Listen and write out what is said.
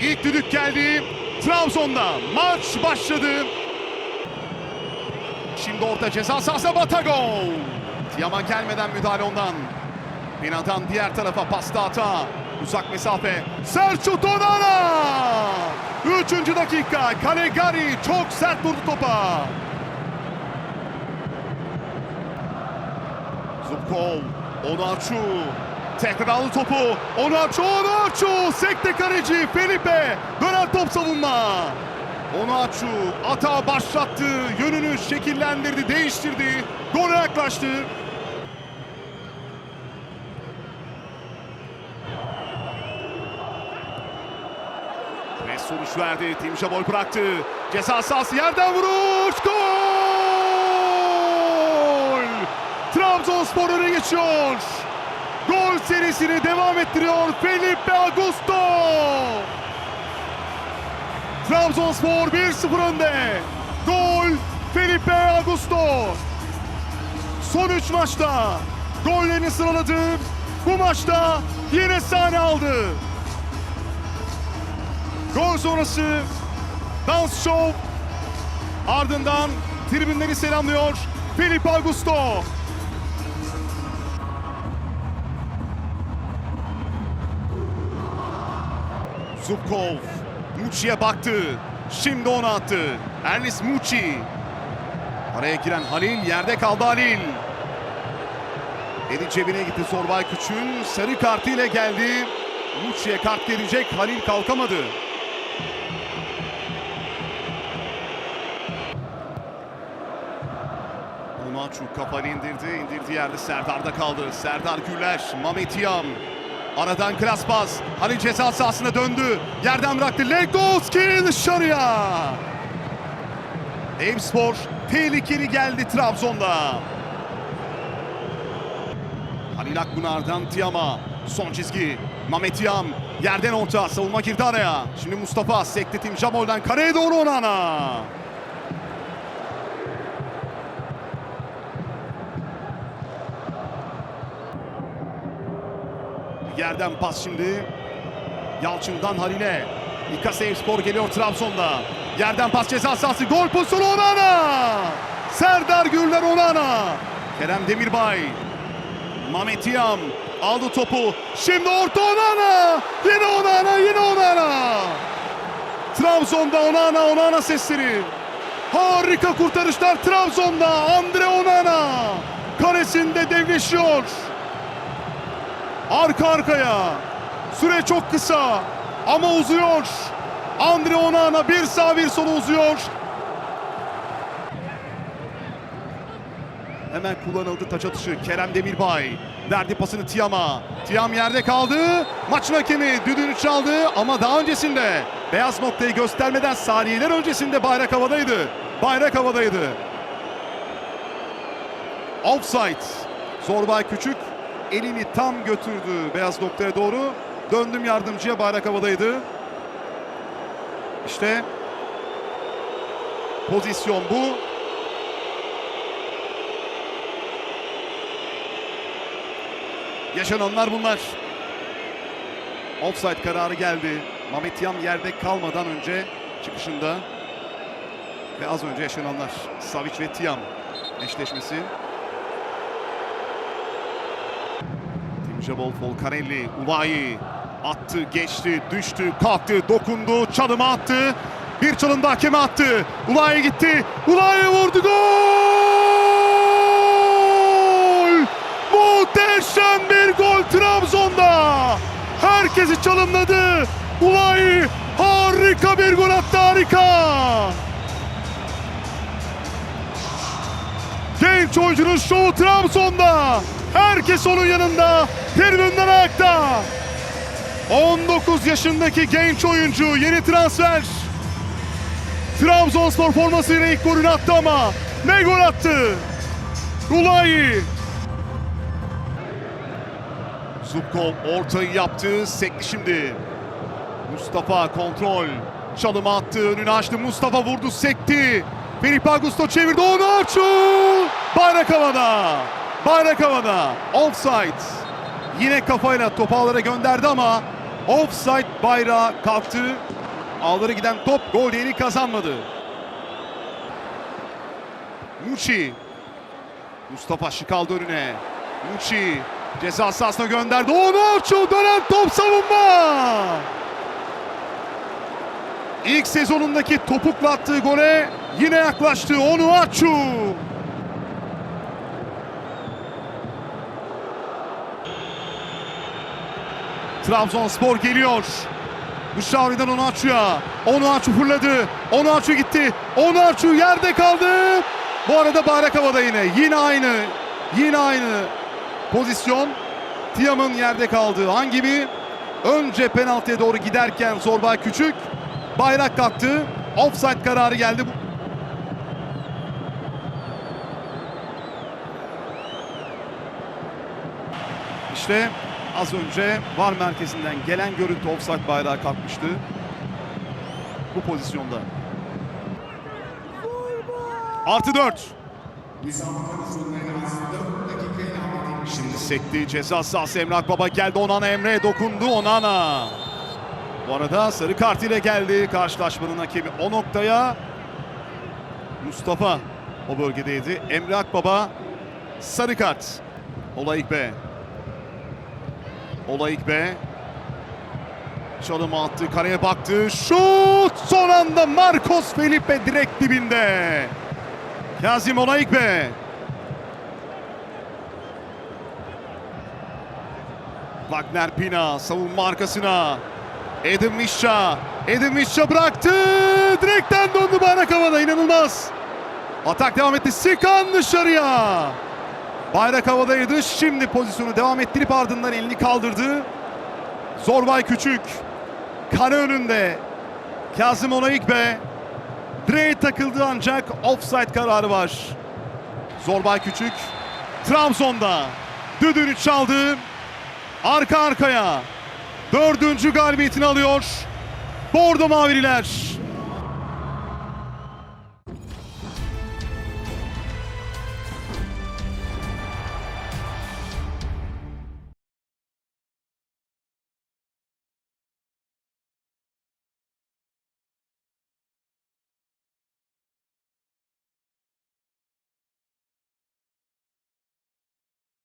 İlk düdük geldi. Trabzon'da maç başladı. Şimdi orta ceza sahasına Batago. Tiaman gelmeden müdahale ondan. Bina'dan diğer tarafa pasta hata. Uzak mesafe. Selçuk Onana. Üçüncü dakika. Calegari çok sert vurdu topa. Zubkov. Onaçu. Tekrar aldı topu. Onaçu, Onaçu. Sekte kaleci Felipe. Dönen top savunma. Onaçu ata başlattı. Yönünü şekillendirdi, değiştirdi. Gole yaklaştı. Pres sonuç verdi. Timşa boy bıraktı. Ceza sahası yerden vuruş. Gol! Trabzonspor öne geçiyor. Gol serisini devam ettiriyor Felipe Augusto. Trabzonspor 1-0 önde. Gol Felipe Augusto. Son 3 maçta gollerini sıraladı. Bu maçta yine sahne aldı. Gol sonrası dans show ardından tribünleri selamlıyor Felipe Augusto. Zubkov Muçi'ye baktı. Şimdi onu attı. Ernest Muçi. Araya giren Halil yerde kaldı Halil. Eli cebine gitti Zorbay Küçük'ün sarı kartıyla geldi. Muçi'ye kart gelecek Halil kalkamadı. Onaçu kafayı indirdi. indirdiği yerde Serdar'da kaldı. Serdar Güler, Mehmet Yam. Aradan klas pas. Halil ceza sahasına döndü. Yerden bıraktı. Legowski dışarıya. Eyüpspor tehlikeli geldi Trabzon'da. Halil Akpınar'dan Tiam'a. Son çizgi. Mehmet Yam. Yerden orta. Savunma girdi araya. Şimdi Mustafa sekti Tim Jamol'den kareye doğru Onana. Yerden pas şimdi. Yalçın'dan Halil'e. Spor geliyor Trabzon'da. Yerden pas ceza sahası. Gol pozisyonu Onana. Serdar Gürler Onana. Kerem Demirbay. Mehmet Yam aldı topu. Şimdi orta Onana. Yine Onana, yine Onana. Trabzon'da Onana, Onana sesleri. Harika kurtarışlar Trabzon'da. Andre Onana. Karesinde devleşiyor. Arka arkaya. Süre çok kısa ama uzuyor. Andre Onana bir sağ bir sola uzuyor. Hemen kullanıldı taç atışı. Kerem Demirbay verdi pasını Tiam'a. Tiam yerde kaldı. Maçın hakemi düdüğünü çaldı ama daha öncesinde beyaz noktayı göstermeden saniyeler öncesinde bayrak havadaydı. Bayrak havadaydı. Offside. Zorbay Küçük elini tam götürdü beyaz noktaya doğru. Döndüm yardımcıya bayrak havadaydı. İşte pozisyon bu. Yaşananlar bunlar. Offside kararı geldi. Mehmet Yam yerde kalmadan önce çıkışında ve az önce yaşananlar. Savic ve Tiam eşleşmesi. Timjabol Folcarelli, Ulayi attı, geçti, düştü, kalktı, dokundu, çalıma attı. Bir çalım da hakeme attı. Ulayi gitti. Ulayi vurdu. Gol! Muhteşem bir gol Trabzon'da. Herkesi çalımladı. Ulayi harika bir gol attı harika. Genç oyuncunun şovu Trabzon'da. Herkes onun yanında. Tribünden ayakta. 19 yaşındaki genç oyuncu yeni transfer. Trabzonspor formasıyla ilk golünü attı ama ne gol attı? Ulayi. Zubkov ortayı yaptı. Sekti şimdi. Mustafa kontrol. Çalıma attı. Önünü açtı. Mustafa vurdu. Sekti. Felipe Augusto çevirdi. Onu açı. Bayrak havada. Bayrak havada. Offside. Yine kafayla topu ağlara gönderdi ama Offside bayrağı kalktı. Ağları giden top gol değeri kazanmadı. Muçi. Mustafa Şıkaldı önüne. Muçi ceza sahasına gönderdi. Onaçu dönen top savunma. İlk sezonundaki topukla attığı gole yine yaklaştı. Onuachu. Trabzonspor geliyor. Müşavirden Onuachu'ya. Onuachu fırladı. Onuachu gitti. Onuachu yerde kaldı. Bu arada bayrak havada yine. Yine aynı. Yine aynı pozisyon. Tiam'ın yerde kaldığı an gibi. Önce penaltıya doğru giderken Zorbay Küçük. Bayrak kalktı. Offside kararı geldi. İşte az önce VAR merkezinden gelen görüntü offside bayrağı kalkmıştı. Bu pozisyonda. Artı 4. Şimdi sekti ceza sahası Emrah Baba geldi Onana Emre'ye dokundu Onana. Bu arada sarı kart ile geldi karşılaşmanın hakemi o noktaya. Mustafa o bölgedeydi. Emre Akbaba sarı kart. Olayık be. Olayık be. Çalımı attı, kaleye baktı. Şut! Son anda Marcos Felipe direkt dibinde. Kazim Olayık be. Wagner Pina savunma arkasına. Edin Mişça. Edin Mişça bıraktı. Direkten döndü bayrak havada. inanılmaz. Atak devam etti. Sikan dışarıya. Bayrak havadaydı. Şimdi pozisyonu devam ettirip ardından elini kaldırdı. Zorbay Küçük. Kale önünde. Kazım Onayıkbe. Direğe takıldı ancak offside kararı var. Zorbay Küçük. Trabzon'da. Düdüğünü çaldı. Arka arkaya. Dördüncü galibiyetini alıyor. Bordo Mavililer.